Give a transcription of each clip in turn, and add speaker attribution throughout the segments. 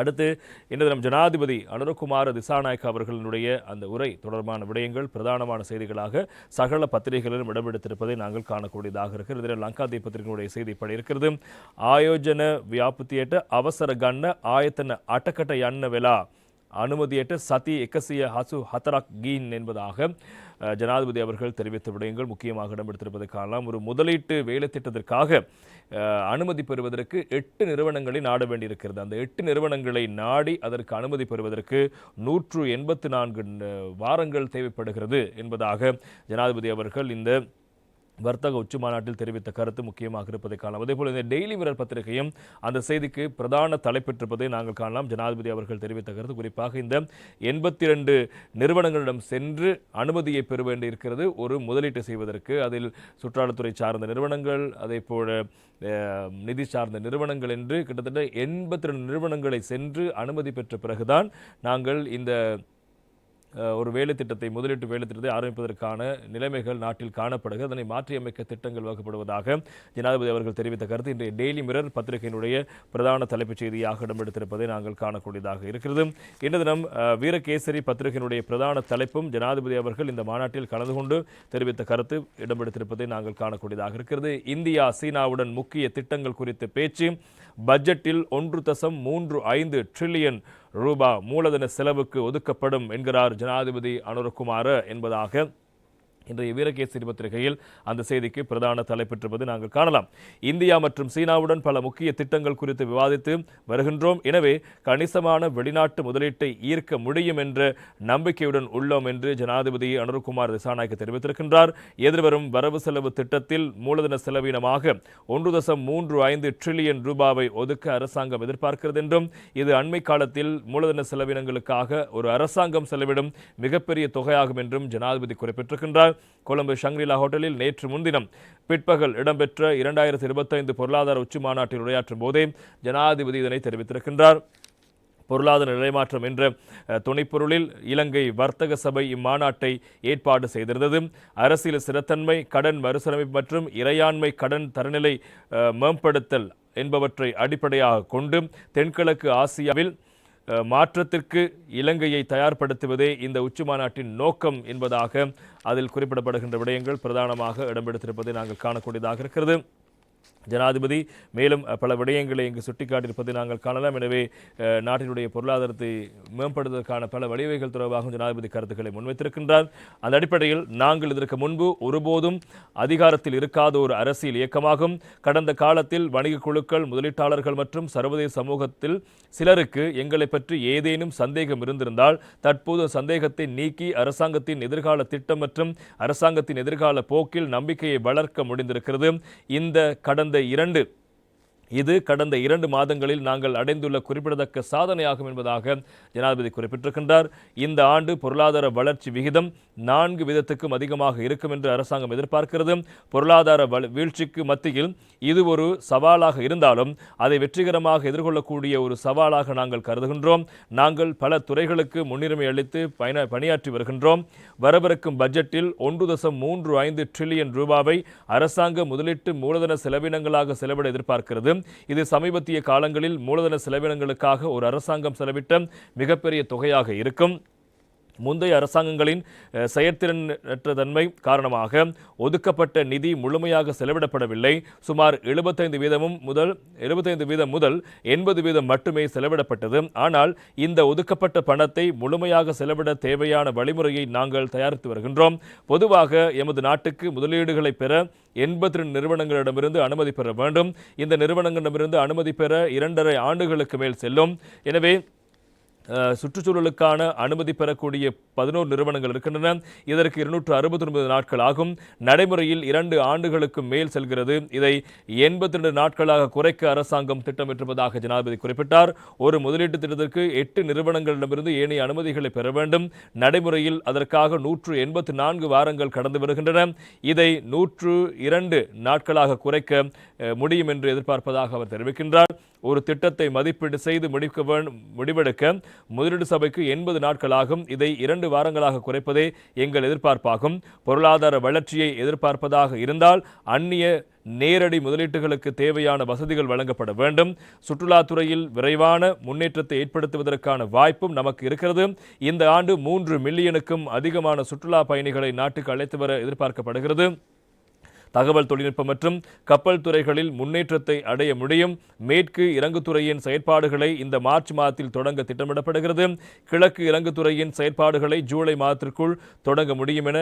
Speaker 1: அடுத்து இன்று தினம் ஜனாதிபதி அனுரகுமார திசாநாயக்க அவர்களுடைய அந்த உரை தொடர்பான விடயங்கள் பிரதானமான செய்திகளாக சகல பத்திரிகைகளிலும் இடம்பெடுத்திருப்பதை நாங்கள் காணக்கூடியதாக இருக்கிறது. இதில் லங்கா பத்திரிகையினுடைய செய்திப்படி இருக்கிறது. ஆயோஜன வியாபத்தியேட்ட அவசர கண்ண ஆயத்தன அட்டக்கட்ட எண்ண வெலா அனுமதியற்ற சதி எக்கசிய ஹசு ஹத்தராக் கீன் என்பதாக ஜனாதிபதி அவர்கள் தெரிவித்த விடயங்கள் முக்கியமாக இடம்பெடுத்திருப்பதை காணலாம். ஒரு முதலீட்டு வேலை திட்டத்திற்காக அனுமதி பெறுவதற்கு எட்டு நிறுவனங்களை நாட வேண்டியிருக்கிறது. அந்த எட்டு நிறுவனங்களை நாடி அதற்கு அனுமதி பெறுவதற்கு நூற்று எண்பத்து நான்கு வாரங்கள் தேவைப்படுகிறது என்பதாக ஜனாதிபதி அவர்கள் இந்த வர்த்தக உச்சி மாநாட்டில் தெரிவித்த கருத்து முக்கியமாக இருப்பதை காணலாம். அதேபோல் இந்த டெய்லி மிரர் பத்திரிகையும் அந்த செய்திக்கு பிரதான தலைப்பெற்றிருப்பதை நாங்கள் காணலாம். ஜனாதிபதி அவர்கள் தெரிவித்த கருத்து குறிப்பாக இந்த எண்பத்தி ரெண்டு நிறுவனங்களிடம் சென்று அனுமதியை பெற வேண்டியிருக்கிறது ஒரு முதலீட்டு செய்வதற்கு. அதில் சுற்றாலத்துறை சார்ந்த நிறுவனங்கள் அதே போல் நிதி சார்ந்த நிறுவனங்கள் என்று கிட்டத்தட்ட எண்பத்தி ரெண்டு நிறுவனங்களை சென்று அனுமதி பெற்ற பிறகுதான் நாங்கள் இந்த ஒரு வேலை திட்டத்தை முதலீட்டு வேலை திட்டத்தை ஆரம்பிப்பதற்கான நிலைமைகள் நாட்டில் காணப்படுகிறது அதனை மாற்றியமைக்க திட்டங்கள் வகுப்படுவதாக ஜனாதிபதி அவர்கள் தெரிவித்த கருத்து. இன்றைய டெய்லி மிரர் பத்திரிகையினுடைய பிரதான தலைப்புச் செய்தியாக இடம்பெடுத்திருப்பதை நாங்கள் காணக்கூடியதாக இருக்கிறது. இன்று தினம் வீரகேசரி பத்திரிகையினுடைய பிரதான தலைப்பும் ஜனாதிபதி அவர்கள் இந்த மாநாட்டில் கலந்து கொண்டு தெரிவித்த கருத்து இடம்பெடுத்திருப்பதை நாங்கள் காணக்கூடியதாக இருக்கிறது. இந்தியா சீனாவுடன் முக்கிய திட்டங்கள் குறித்த பேச்சு பட்ஜெட்டில் ஒன்று தசம் மூன்று ஐந்து ட்ரில்லியன் ரூபா மூலதன செலவுக்கு ஒதுக்கப்படும் என்கிறார் ஜனாதிபதி அனுரகுமார என்பதாக இன்றைய வீரகேசரி பத்திரிகையில் அந்த செய்திக்கு பிரதான தலைப்பெற்றிருப்பது நாங்கள் காணலாம். இந்தியா மற்றும் சீனாவுடன் பல முக்கிய திட்டங்கள் குறித்து விவாதித்து வருகின்றோம். எனவே கணிசமான வெளிநாட்டு முதலீட்டை ஈர்க்க முடியும் என்ற நம்பிக்கையுடன் உள்ளோம் என்று ஜனாதிபதி அனுர்குமார் திசாநாயக்கு தெரிவித்திருக்கின்றார். எதிர்வரும் வரவு செலவு திட்டத்தில் மூலதன செலவினமாக ஒன்று தசம் மூன்று ஐந்து ட்ரில்லியன் ரூபாவை ஒதுக்க அரசாங்கம் எதிர்பார்க்கிறது என்றும் இது அண்மை காலத்தில் மூலதன செலவினங்களுக்காக ஒரு அரசாங்கம் செலவிடும் மிகப்பெரிய தொகையாகும் என்றும் ஜனாதிபதி குறிப்பிட்டிருக்கின்றார். கொழும்பு ஷங்ரிலா ஹோட்டலில் நேற்று முன்தினம் பிற்பகல் இடம்பெற்ற இரண்டாயிரத்தி இருபத்தைந்து பொருளாதார உச்சி மாநாட்டில் உரையாற்றும் போதே ஜனாதிபதி இதனை தெரிவித்திருக்கின்றார். பொருளாதார நிலைமாற்றம் என்ற துணைப்பொருளில் இலங்கை வர்த்தக சபை இம்மாநாட்டை ஏற்பாடு செய்திருந்தது. அரசியல் சிறத்தன்மை கடன் மறுசீரமைப்பு மற்றும் இறையாண்மை கடன் தரநிலை மேம்படுத்தல் என்பவற்றை அடிப்படையாக கொண்டு தென்கிழக்கு ஆசியாவில் மாற்றத்திற்கு இலங்கையை தயார்படுத்துவதே இந்த உச்சி மாநாட்டின் நோக்கம் என்பதாக அதில் குறிப்பிடப்படுகின்ற விடயங்கள் பிரதானமாக இடம்பெடுத்திருப்பதை நாங்கள் காணக்கூடியதாக இருக்கிறது. ஜனாதிபதி மேலும் பல விடயங்களை இங்கு சுட்டிக்காட்டியிருப்பதை நாங்கள் காணலாம். எனவே நாட்டினுடைய பொருளாதாரத்தை மேம்படுத்துவதற்கான பல வழிவகைகள் தொடர்பாகவும் ஜனாதிபதி கருத்துக்களை முன்வைத்திருக்கின்றார். அந்த அடிப்படையில் நாங்கள் இதற்கு முன்பு ஒருபோதும் அதிகாரத்தில் இருக்காத ஒரு அரசியல் இயக்கமாகும். கடந்த காலத்தில் வணிக குழுக்கள் முதலீட்டாளர்கள் மற்றும் சர்வதேச சமூகத்தில் சிலருக்கு எங்களை பற்றி ஏதேனும் சந்தேகம் இருந்திருந்தால் தற்போது சந்தேகத்தை நீக்கி அரசாங்கத்தின் எதிர்கால திட்டம் மற்றும் அரசாங்கத்தின் எதிர்கால போக்கில் நம்பிக்கையை வளர்க்க முடிந்திருக்கிறது. இந்த கடந்த இரண்டு இது கடந்த இரண்டு மாதங்களில் நாங்கள் அடைந்துள்ள குறிப்பிடத்தக்க சாதனையாகும் என்பதாக ஜனாதிபதி குறிப்பிட்டிருக்கின்றார். இந்த ஆண்டு பொருளாதார வளர்ச்சி விகிதம் நான்கு விதத்துக்கும் அதிகமாக இருக்கும் என்று அரசாங்கம் எதிர்பார்க்கிறது. பொருளாதார வள- வீழ்ச்சிக்கு மத்தியில் இது ஒரு சவாலாக இருந்தாலும் அதை வெற்றிகரமாக எதிர்கொள்ளக்கூடிய ஒரு சவாலாக நாங்கள் கருதுகின்றோம். நாங்கள் பல துறைகளுக்கு முன்னுரிமை அளித்து பயண பணியாற்றி வருகின்றோம். வரவிருக்கும் பட்ஜெட்டில் ஒன்று தசம் மூன்று ஐந்து ட்ரில்லியன் ரூபாவை அரசாங்க முதலீட்டு மூலதன செலவினங்களாக செலவிட எதிர்பார்க்கிறது. இது சமீபத்திய காலங்களில் மூலதன செலவினங்களுக்காக ஒரு அரசாங்கம் செலவிட்ட மிகப்பெரிய தொகையாக இருக்கும். முந்தைய அரசாங்கங்களின் செயற்திறனற்ற தன்மை காரணமாக ஒதுக்கப்பட்ட நிதி முழுமையாக செலவிடப்படவில்லை. சுமார் எழுபத்தைந்து வீதமும் முதல் எழுபத்தைந்து வீதம் முதல் எண்பது வீதம் மட்டுமே செலவிடப்பட்டது. ஆனால் இந்த ஒதுக்கப்பட்ட பணத்தை முழுமையாக செலவிட தேவையான வழிமுறையை நாங்கள் தயாரித்து வருகின்றோம். பொதுவாக எமது நாட்டுக்கு முதலீடுகளை பெற எண்பத்தி ரெண்டு நிறுவனங்களிடமிருந்து அனுமதி பெற வேண்டும். இந்த நிறுவனங்களிடமிருந்து அனுமதி பெற இரண்டரை ஆண்டுகளுக்கு மேல் செல்லும். எனவே சுற்றுச்சூழலுக்கான அனுமதி பெறக்கூடிய பதினோரு நிறுவனங்கள் இருக்கின்றன. இதற்கு இருநூற்று அறுபத்தி ஒன்பது நாட்கள் ஆகும். நடைமுறையில் இரண்டு ஆண்டுகளுக்கு மேல் செல்கிறது. இதை எண்பத்தி ரெண்டு நாட்களாக குறைக்க அரசாங்கம் திட்டமிட்டிருப்பதாக ஜனாதிபதி குறிப்பிட்டார். ஒரு முதலீட்டு திட்டத்திற்கு எட்டு நிறுவனங்களிடமிருந்து ஏனைய அனுமதிகளை பெற வேண்டும். நடைமுறையில் அதற்காக நூற்று எண்பத்தி நான்கு வாரங்கள் கடந்து வருகின்றன. இதை நூற்று இரண்டு நாட்களாக குறைக்க முடியும் என்று எதிர்பார்ப்பதாக அவர் தெரிவிக்கின்றார். ஒரு திட்டத்தை மதிப்பீடு செய்து முடிக்க முடிவெடுக்க முதலீடு சபைக்கு எண்பது நாட்களாகும். இதை இரண்டு வாரங்களாக குறைப்பதே எங்கள் எதிர்பார்ப்பாகும். பொருளாதார வளர்ச்சியை எதிர்பார்ப்பதாக இருந்தால் அந்நிய நேரடி முதலீட்டுகளுக்கு தேவையான வசதிகள் வழங்கப்பட வேண்டும். சுற்றுலாத்துறையில் விரைவான முன்னேற்றத்தை ஏற்படுத்துவதற்கான வாய்ப்பும் நமக்கு இருக்கிறது. இந்த ஆண்டு மூன்று மில்லியனுக்கும் அதிகமான சுற்றுலா பயணிகளை நாட்டுக்கு அழைத்து வர எதிர்பார்க்கப்படுகிறது. தகவல் தொழில்நுட்பம் மற்றும் கப்பல் துறைகளில் முன்னேற்றத்தை அடைய முடியும். மேற்கு இறங்குத்துறையின் செயற்பாடுகளை இந்த மார்ச் மாதத்தில் தொடங்க திட்டமிடப்படுகிறது. கிழக்கு இறங்குத்துறையின் செயற்பாடுகளை ஜூலை மாதத்திற்குள் தொடங்க முடியும் என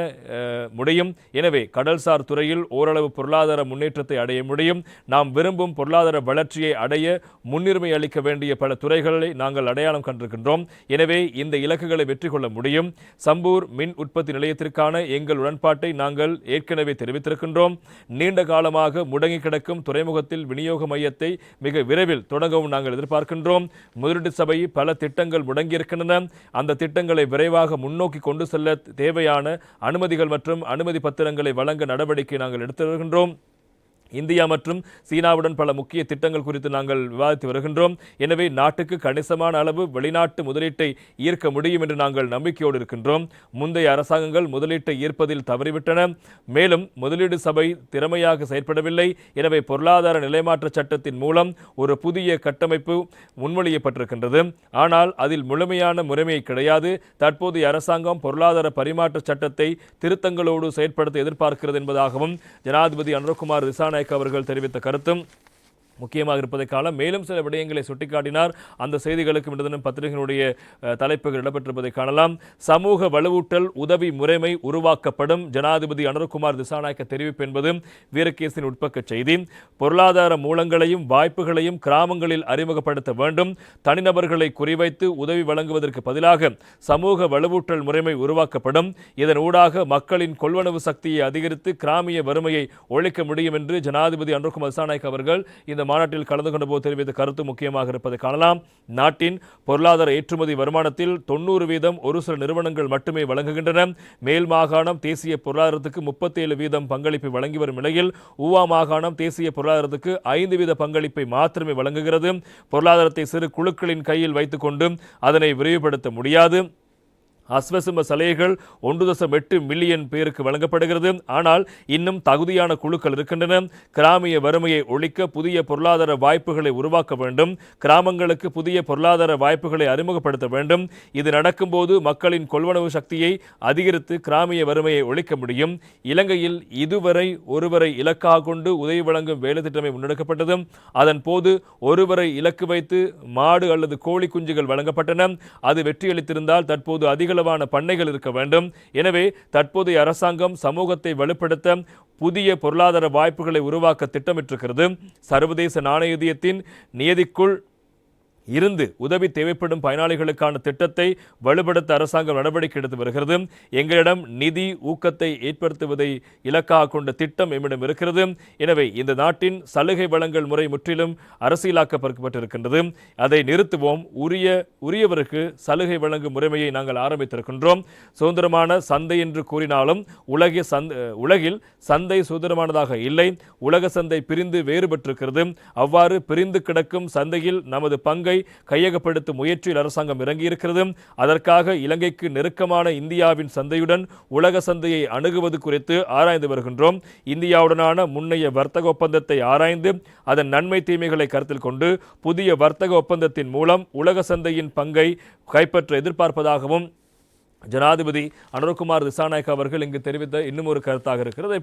Speaker 1: முடியும். எனவே கடல்சார் துறையில் ஓரளவு பொருளாதார முன்னேற்றத்தை அடைய முடியும். நாம் விரும்பும் பொருளாதார வளர்ச்சியை அடைய முன்னுரிமை அளிக்க வேண்டிய பல துறைகளை நாங்கள் அடையாளம் கண்டிருக்கின்றோம். எனவே இந்த இலக்குகளை வெற்றி கொள்ள முடியும். சம்பூர் மின் உற்பத்தி நிலையத்திற்கான எங்கள் உடன்பாட்டை நாங்கள் ஏற்கனவே தெரிவித்திருக்கின்றோம். நீண்ட காலமாக முடங்கி கிடக்கும் துறைமுகத்தில் விநியோக மையத்தை மிக விரைவில் தொடங்கவும் நாங்கள் எதிர்பார்க்கின்றோம். முதலீட்டு சபை பல திட்டங்கள் முடங்கியிருக்கின்றன. அந்த திட்டங்களை விரைவாக முன்னோக்கி கொண்டு செல்ல தேவையான அனுமதிகள் மற்றும் அனுமதி பத்திரங்களை வழங்க நடவடிக்கை நாங்கள் எடுத்து வருகின்றோம். இந்தியா மற்றும் சீனாவுடன் பல முக்கிய திட்டங்கள் குறித்து நாங்கள் விவாதித்து வருகின்றோம். எனவே நாட்டுக்கு கணிசமான அளவு வெளிநாட்டு முதலீட்டை ஈர்க்க முடியும் என்று நாங்கள் நம்பிக்கையோடு இருக்கின்றோம். முந்தைய அரசாங்கங்கள் முதலீட்டை ஈர்ப்பதில் தவறிவிட்டன. மேலும் முதலீடு சபை திறமையாக செயற்படவில்லை. எனவே பொருளாதார நிலைமாற்ற சட்டத்தின் மூலம் ஒரு புதிய கட்டமைப்பு முன்மொழியப்பட்டிருக்கின்றது. ஆனால் அதில் முழுமையான முறைமை கிடையாது. தற்போதைய அரசாங்கம் பொருளாதார பரிமாற்ற சட்டத்தை திருத்தங்களோடு செயற்படுத்த எதிர்பார்க்கிறது என்பதாகவும் ஜனாதிபதி அனுரகுமார் திசாநாயக் அவர்கள் தெரிவித்த கருத்தும் முக்கியமாக இருப்பதை காலம் மேலும் சில விடயங்களை சுட்டிக்காட்டினார். அந்த செய்திகளுக்கு இன்று பத்திரிகைகளுடைய தலைப்புகள் இடம்பெற்றிருப்பதை காணலாம். சமூக வலுவூட்டல் உதவி முறைமை உருவாக்கப்படும் ஜனாதிபதி அனுர்குமார் திசாநாயக்க தெரிவிப்பு என்பது வீரகேசின் உட்பக்க செய்தி. பொருளாதார மூலங்களையும் வாய்ப்புகளையும் கிராமங்களில் அறிமுகப்படுத்த வேண்டும். தனிநபர்களை குறிவைத்து உதவி வழங்குவதற்கு பதிலாக சமூக வலுவூட்டல் முறைமை உருவாக்கப்படும். இதன் ஊடாக மக்களின் கொள்வனவு சக்தியை அதிகரித்து கிராமிய வறுமையை ஒழிக்க முடியும் என்று ஜனாதிபதி அனுர்குமார் திசாநாயக் அவர்கள் இந்த மாநாட்டில் கலந்து கொண்ட போது தெரிவித்த கருத்து முக்கியமாக இருப்பதை காணலாம். நாட்டின் பொருளாதார ஏற்றுமதி வருமானத்தில் தொண்ணூறு வீதம் ஒரு சில நிறுவனங்கள் மட்டுமே வழங்குகின்றன. மேல் மாகாணம் தேசிய பொருளாதாரத்துக்கு முப்பத்தேழு வீதம் பங்களிப்பை வழங்கி வரும் நிலையில் ஊவா மாகாணம் தேசிய பொருளாதாரத்துக்கு ஐந்து வீத பங்களிப்பை மாத்திரமே வழங்குகிறது. பொருளாதாரத்தை சிறு குழுக்களின் கையில் வைத்துக்கொண்டு அதனை விரிவுபடுத்த முடியாது. அஸ்வசிம சலுகைகள் ஒன்று தசம் எட்டு மில்லியன் பேருக்கு வழங்கப்படுகிறது. ஆனால் இன்னும் தகுதியான குழுக்கள் இருக்கின்றன. கிராமிய வறுமையை ஒழிக்க புதிய பொருளாதார வாய்ப்புகளை உருவாக்க வேண்டும். கிராமங்களுக்கு புதிய பொருளாதார வாய்ப்புகளை அறிமுகப்படுத்த வேண்டும். இது நடக்கும்போது மக்களின் கொள்வனவு சக்தியை அதிகரித்து கிராமிய வறுமையை ஒழிக்க முடியும். இலங்கையில் இதுவரை ஒருவரை இலக்காக கொண்டு உதவி வழங்கும் வேலை திட்டமே முன்னெடுக்கப்பட்டது. அதன் போது ஒருவரை இலக்கு வைத்து மாடு அல்லது கோழி குஞ்சுகள் வழங்கப்பட்டன. அது வெற்றியளித்திருந்தால் தற்போது அதிக அளவான பண்ணைகள் இருக்க வேண்டும். எனவே தற்போதைய அரசாங்கம் சமூகத்தை வலுப்படுத்த புதிய பொருளாதார வாய்ப்புகளை உருவாக்க திட்டமிட்டிருக்கிறது. சர்வதேச நாணயத்தின் நியதிக்குள் இருந்து உதவி தேவைப்படும் பயனாளிகளுக்கான திட்டத்தை வலுப்படுத்த அரசாங்கம் நடவடிக்கை எடுத்து வருகிறது. எங்களிடம் நிதி ஊக்கத்தை ஏற்படுத்துவதை இலக்காக கொண்ட திட்டம் எம்மிடம் இருக்கிறது. எனவே இந்த நாட்டின் சலுகை வழங்கல் முறை முற்றிலும் அரசியலாக்கப்பட்டிருக்கின்றது. அதை நிறுத்துவோம். உரிய உரியவருக்கு சலுகை வழங்கும் முறைமையை நாங்கள் ஆரம்பித்திருக்கின்றோம். சுதந்திரமான சந்தை என்று கூறினாலும் உலகிய உலகில் சந்தை சுதந்திரமானதாக இல்லை. உலக சந்தை பிரிந்து வேறுபட்டிருக்கிறது. அவ்வாறு பிரிந்து கிடக்கும் சந்தையில் நமது பங்கை கையகப்படுத்தும் முயற்சியில் அரசாங்கம் இறங்கியிருக்கிறது. அதற்காக இலங்கைக்கு நெருக்கமான இந்தியாவின் சந்தையுடன் உலக சந்தையை அணுகுவது குறித்து ஆராய்ந்து வருகின்றோம். இந்தியாவுடனான முன்னைய வர்த்தக ஒப்பந்தத்தை ஆராய்ந்து அதன் நன்மை தீமைகளை கருத்தில் கொண்டு புதிய வர்த்தக ஒப்பந்தத்தின் மூலம் உலக சந்தையின் பங்கை கைப்பற்ற எதிர்பார்ப்பதாகவும் ஜனாதிபதி அனுர்குமார் திசாநாயக் அவர்கள் இங்கு தெரிவித்த இன்னும் ஒரு கருத்தாக இருக்கிறது.